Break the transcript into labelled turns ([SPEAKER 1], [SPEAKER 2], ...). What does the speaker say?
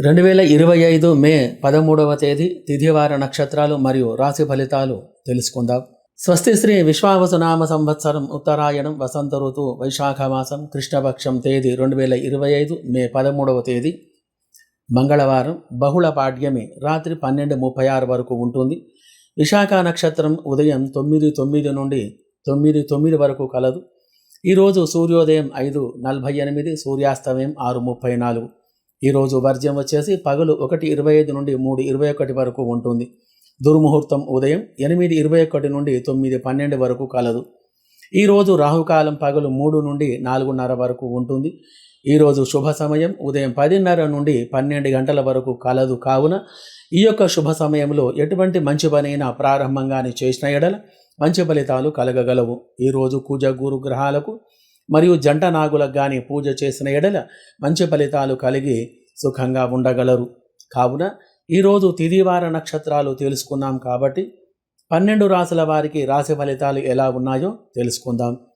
[SPEAKER 1] రెండు వేల ఇరవై ఐదు మే పదమూడవ తేదీ తిథివార నక్షత్రాలు మరియు రాశి ఫలితాలు తెలుసుకుందాం. స్వస్తి శ్రీ విశ్వావసునామ సంవత్సరం ఉత్తరాయణం వసంత ఋతువు వైశాఖ మాసం కృష్ణపక్షం తేదీ రెండు వేల ఇరవై ఐదు మే పదమూడవ తేదీ. మంగళవారం బహుళ పాడ్యమి రాత్రి పన్నెండు ముప్పై ఆరు వరకు ఉంటుంది. విశాఖ నక్షత్రం ఉదయం తొమ్మిది తొమ్మిది నుండి తొమ్మిది తొమ్మిది వరకు కలదు. ఈరోజు సూర్యోదయం ఐదు నలభై ఎనిమిది సూర్యాస్తమయం ఆరు ముప్పై నాలుగు. ఈరోజు వర్జ్యం వచ్చేసి పగలు ఒకటి ఇరవై ఐదు నుండి మూడు ఇరవై ఒకటి వరకు ఉంటుంది. దుర్ముహూర్తం ఉదయం ఎనిమిది ఇరవై ఒకటి నుండి తొమ్మిది పన్నెండు వరకు కలదు. ఈరోజు రాహుకాలం పగలు మూడు నుండి నాలుగున్నర వరకు ఉంటుంది. ఈరోజు శుభ సమయం ఉదయం పదిన్నర నుండి పన్నెండు గంటల వరకు కలదు కావున ఈ యొక్క శుభ సమయంలో ఎటువంటి మంచి పనైనా ప్రారంభంగానే చేసిన ఎడల మంచి ఫలితాలు కలగగలవు. ఈరోజు కూజ గురు గ్రహాలకు మరియు జంట నాగులకు కానీ పూజ చేసిన ఎడల మంచి ఫలితాలు కలిగి సుఖంగా ఉండగలరు. కావున ఈరోజు తిదివార నక్షత్రాలు తెలుసుకున్నాం కాబట్టి పన్నెండు రాసుల వారికి రాశి ఫలితాలు ఎలా ఉన్నాయో తెలుసుకుందాం.